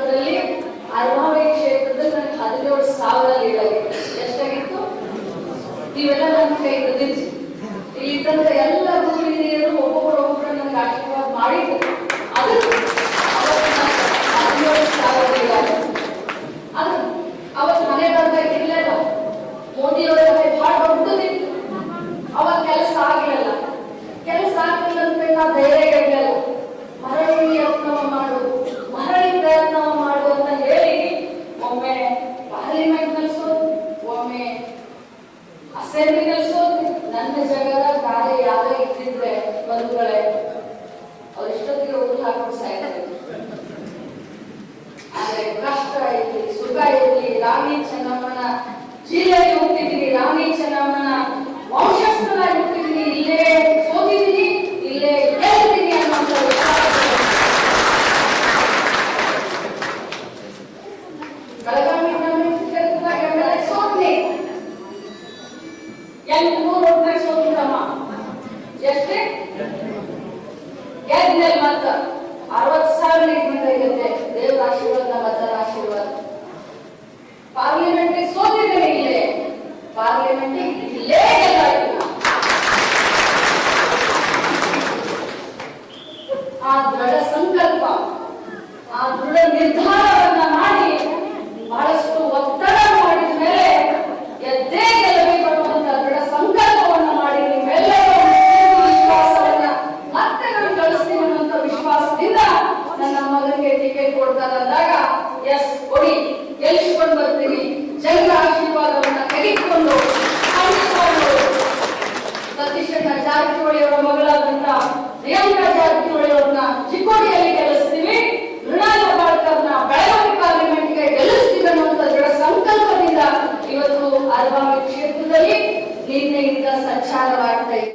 ಹದಿನಾಲ್ಕರಲ್ಲಿ ಕ್ಷೇತ್ರದ ಕ್ಷೇತ್ರದಲ್ಲಿ ನನಗೆ ಹದಿನೇಳು ಸಾವಿರ ಲೀಡಾಗಿತ್ತು ಎಷ್ಟಾಗಿತ್ತು? ನೀವೆಲ್ಲ ನನ್ನ ಕೈ ಬಂದಿದ್ರಿ ಇಲ್ಲಿ ಎಲ್ಲಾ ಗುರು ನನ್ನ ಜಗದ ಕಾರ್ಯ ಇದ್ದಿದ್ರೆ ಆದ್ರೆ ಕಷ್ಟ ಸುಖ ಇರಲಿ ರಾಣಿ ಚೆನ್ನಮ್ಮನ ಜಿಲ್ಲೆಗೆ ಹುಟ್ಟಿದ್ದೀನಿ ರಾಣಿ ಚೆನ್ನಮ್ಮನ ಎಂಟುನೂರು ಒಟ್ಟಾಗ ಸೋತಿದ್ದಮ್ಮ ಎಷ್ಟೇ ಗೆದ್ಮೇಲೆ ಮತ್ತ ಅರವತ್ ಸಾವಿರ ಲೀಡ್ ಬಂದಾಗತ್ತೆ ದೇವರ ಆಶೀರ್ವಾದ ಅಜ್ಜನ ಆಶೀರ್ವಾದ. ಪಾರ್ಲಿಮೆಂಟ್ ಸೋತಿದ್ದೇನೆ ಇಲ್ಲೇ. ಪಾರ್ಲಿಮೆಂಟ್ ಇಲ್ಲೇ ಟಿಕೆಟ್ ಕೊಡ್ತಾರೆ ಅಂದಾಗ, ಎಸ್, ಕೊಡಿ ಗೆಲ್ಲಿಸ್ಕೊಂಡು ಬರ್ತೀನಿ, ಜನರ ಆಶೀರ್ವಾದವನ್ನ ತೆಗೆದುಕೊಂಡು ಸತೀಶಣ್ಣ ಜಾರಕಿಹೊಳಿ ಅವರ ಮಗಳಾದಂತ ಪ್ರಿಯಾಂಕಾ ಜಾರಕಿಹೊಳಿ ಅವ್ರನ್ನ ಚಿಕ್ಕೋಡಿಯಲ್ಲಿ ಗೆಲ್ಲಿಸ್ತೀವಿ. ಮೃಣಾಲ್ ಹೆಬ್ಬಾಳ್ಕರ್ನ ಬೆಳಗಾವಿ ಪಾರ್ಲಿಮೆಂಟ್ಗೆ ಗೆಲ್ಲಿಸ್ತೀವಿ ಅನ್ನುವಂತ ದೃಢ ಸಂಕಲ್ಪದಿಂದ ಇವತ್ತು ಅರಬಾವಿ ಕ್ಷೇತ್ರದಲ್ಲಿ ನಿನ್ನೆಯಿಂದ ಸಂಚಾರವಾಗ್ತಾ ಇದೆ.